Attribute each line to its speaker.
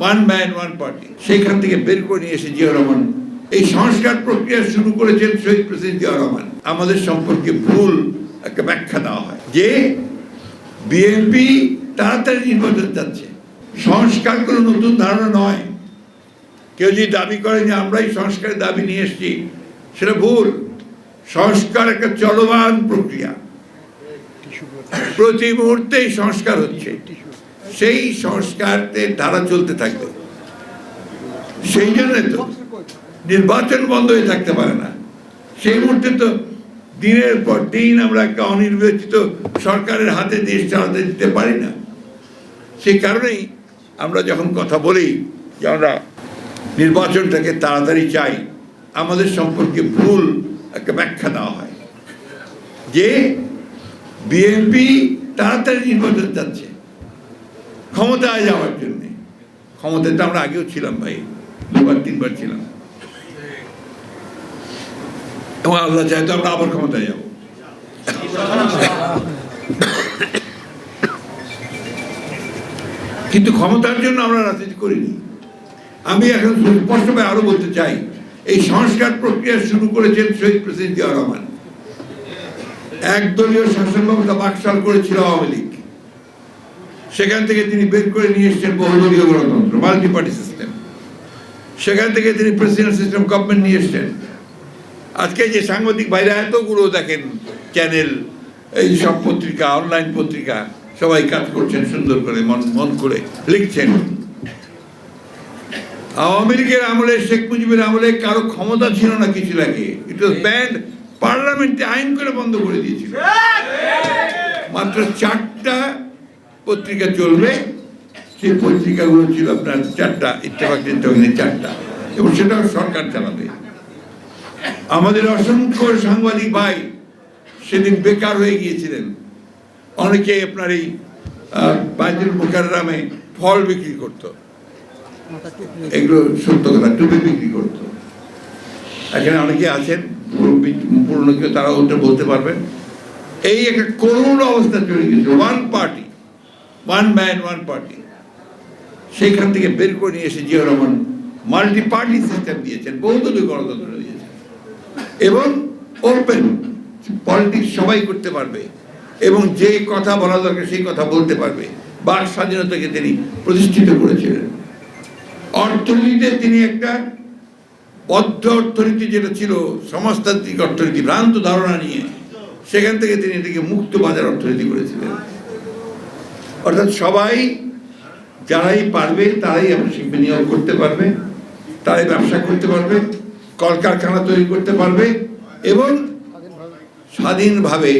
Speaker 1: One man one party সেইখান থেকে বের করে নিয়ে এসে জিয়া রহমান এই সংস্কার প্রক্রিয়া শুরু করেছেন শহীদ প্রেসিডেন্ট জিয়া রহমান। আমাদের সম্পর্কে ভুল একটা ব্যাখ্যা দেওয়া হয় যে বিএনপি তাড়াতাড়ি নির্বাচন যাচ্ছে সংস্কার কোনো নতুন ধারণা নয়। কেউ যদি দাবি করে যে আমরাই সংস্কারের দাবি নিয়ে এসেছি, সেটা ভুল। সংস্কার একটা চলমান প্রক্রিয়া। প্রতি মুহূর্তেই সংস্কার হচ্ছে। সেই সংস্কারের ধারা চলতে থাকবে। সেই জন্য তো নির্বাচন বন্ধ হয়ে থাকতে পারে না। সেই মুহূর্তে তো দিনের পর দিন আমরা একটা অনির্বাচিত সরকারের হাতে দেশ চালাতে দিতে পারি না। সেই কারণেই আমরা যখন কথা বলি যে আমরা নির্বাচনটাকে তাড়াতাড়ি চাই, আমাদের সম্পর্কে ভুল একটা ব্যাখ্যা দেওয়া হয়। যে বিএনপি তাড়াতাড়ি নির্বাচন যাচ্ছে ক্ষমতায় যাওয়ার জন্য। ক্ষমতায় তো আমরা আগেও ছিলাম ভাই, দুবার, তিনবার ছিলাম। এবং আল্লাহ চাই তো আমরা আবার ক্ষমতায় যাব। কিন্তু ক্ষমতার জন্য আমরা রাজনীতি করিনি। আমি এখন স্পষ্টভাবে আরও বলতে চাই, এই সংস্কার প্রক্রিয়া শুরু করেছেন শহীদ প্রেসিডেন্ট জিয়া রহমান। একদলীয় শাসন ব্যবস্থা বাকশাল করেছিল আওয়ামী লীগ। সেখান থেকে তিনি বের করে নিয়ে এসেছেন বহুদলীয় গণতন্ত্র মাল্টি পার্টি সিস্টেম সেখান থেকে তিনি প্রেসিডেন্ট সিস্টেম গভর্নমেন্ট নিয়ে এসেছেন। আজকে যে সাংবাদিক ভাইরা এতগুলো দেখেন চ্যানেল এই সব পত্রিকা অনলাইন পত্রিকা সবাই কাজ করছেন সুন্দর করে মন মন করে লিখছেন। আওয়ামী লীগের আমলে শেখ মুজিবের আমলে কারও ক্ষমতা ছিল না কিছু লাগে। ইট ওয়াজ ব্যান্ড পার্লামেন্টে আইন করে বন্ধ করে দিয়েছিল। মাত্র চারটা পত্রিকা চলবে, সেই পত্রিকাগুলো ছিল আপনার চারটা, ইত্তেফাক ইত্তেফাক চারটা। এবং সেটাও সরকার চালাবে। আমাদের অসংখ্য সাংবাদিক ভাই সেদিন বেকার হয়ে গিয়েছিলেন। অনেকে আপনার এই বাইদুল মুকাররামে ফল বিক্রি করতো। এগুলো সত্য কথা, টুপি বিক্রি করতো। এখানে অনেকে আছেন পুরনো কেউ তারা ওটা বলতে পারবেন। এই একটা করুণ অবস্থা চলে গেছে one party one man one party সেইখান থেকে বের করে নিয়ে এসে Zia Rahman multi party system দিয়েছেন, বহুদলীয় গণতন্ত্র দিয়েছেন। এবং ওপেন পলিটিক্স সবাই করতে পারবে এবং যে কথা বলা দরকার সেই কথা বলতে পারবে। বাক স্বাধীনতাকে তিনি প্রতিষ্ঠিত করেছিলেন। অর্থনীতিতে তিনি একটা বদ্ধ অর্থনীতি যেটা ছিল সমাজতান্ত্রিক অর্থনীতি ভ্রান্ত ধারণা নিয়ে, সেখান থেকে তিনি এটিকে মুক্ত বাজার অর্থনীতি করেছিলেন। অর্থাৎ সবাই যারাই পারবে তারাই আপনার শিল্পে নিয়োগ করতে পারবে, তারাই ব্যবসা করতে পারবে, কলকারখানা তৈরি করতে পারবে এবং স্বাধীনভাবে